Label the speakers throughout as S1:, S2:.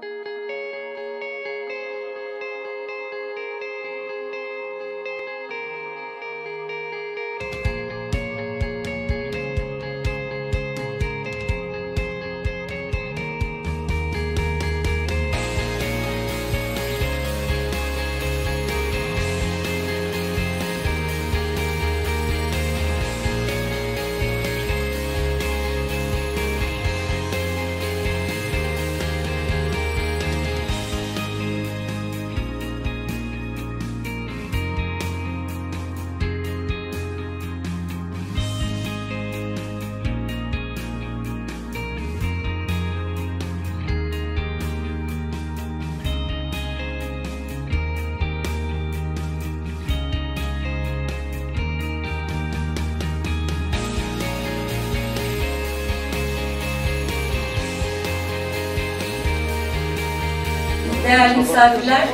S1: Thank you Değerli misafirler,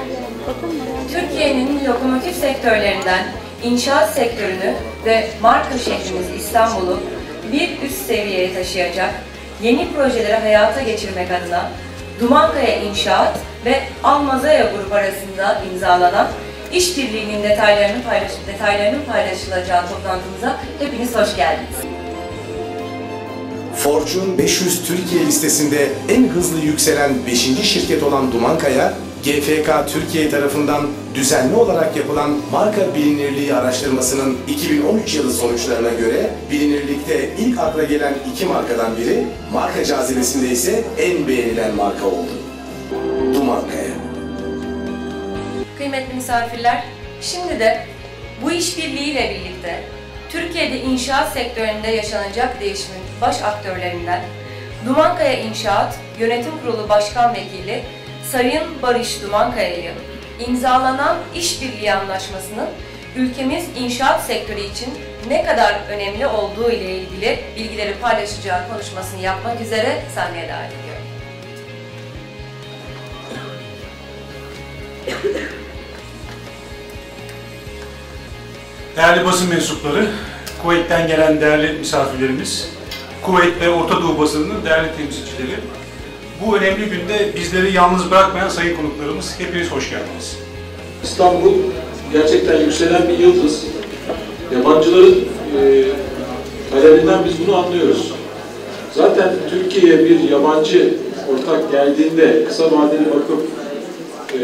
S1: Türkiye'nin lokomotif sektörlerinden inşaat sektörünü ve marka şehrimiz İstanbul'u bir üst seviyeye taşıyacak yeni projeleri hayata geçirmek adına Dumankaya İnşaat ve Almazaya Grup arasında imzalanan işbirliğinin detaylarının, paylaş detaylarının paylaşılacağı toplantımıza hepiniz hoş geldiniz.
S2: Fortune 500 Türkiye listesinde en hızlı yükselen 5. şirket olan Dumankaya, GFK Türkiye tarafından düzenli olarak yapılan marka bilinirliği araştırmasının 2013 yılı sonuçlarına göre bilinirlikte ilk akla gelen iki markadan biri, marka cazibesinde ise en beğenilen marka oldu. Dumankaya.
S1: Kıymetli misafirler, şimdi de bu işbirliğiyle birlikte Türkiye'de inşaat sektöründe yaşanacak değişimin baş aktörlerinden Dumankaya İnşaat Yönetim Kurulu Başkan Vekili Sayın Barış Dumankaya'yı imzalanan işbirliği anlaşmasının ülkemiz inşaat sektörü için ne kadar önemli olduğu ile ilgili bilgileri paylaşacağı konuşmasını yapmak üzere sahneye davet ediyorum.
S3: Değerli basın mensupları, Kuveyt'ten gelen değerli misafirlerimiz, Kuveyt ve Orta Doğu basınının değerli temsilcileri, bu önemli günde bizleri yalnız bırakmayan sayın konuklarımız, hepiniz hoş geldiniz.
S4: İstanbul gerçekten yükselen bir yıldız. Yabancıların e, talebinden biz bunu anlıyoruz. Zaten Türkiye'ye bir yabancı ortak geldiğinde kısa vadeli bakıp e,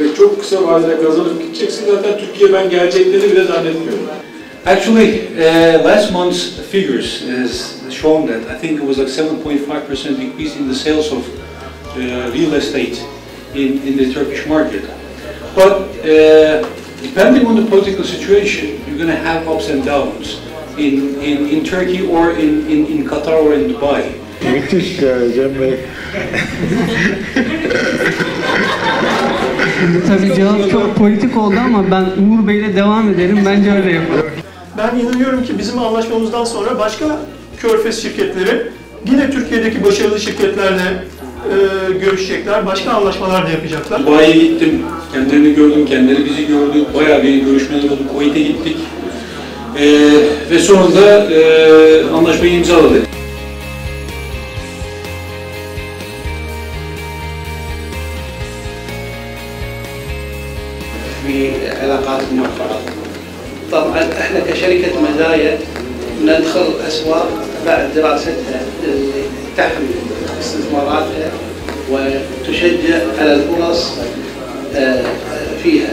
S4: ve çok kısa vadede kazanıp gideceksin zaten Türkiye ben geleceklerini bile zannetmiyorum.
S5: Actually, uh, last month's figures has shown that I think it was like 7.5% increase in the sales of uh, real estate in, in the Turkish market. But uh, depending on the political situation, you're going to have ups and downs in, in, in Turkey or in, in, in Qatar or in Dubai.
S6: Müthiş ya Cem Bey.
S7: Tabii cevap çok politik oldu ama ben Uğur Bey'le devam edelim. Bence öyle yapalım.
S8: Ben inanıyorum ki bizim anlaşmamızdan sonra başka körfez şirketleri yine Türkiye'deki başarılı şirketlerle e, görüşecekler, başka anlaşmalar da yapacaklar.
S5: Dubai'ye gittim, kendilerini gördüm, kendileri bizi gördü. Bayağı bir görüşmeler oldu. Kuveyt'e gittik. Ee, ve sonunda e, anlaşmayı imzaladık.
S9: في علاقات موفرة طبعا إحنا كشركة مزايا ندخل الأسواق بعد دراستها اللي تحمي استثماراتها وتشجع على الفرص آه، فيها.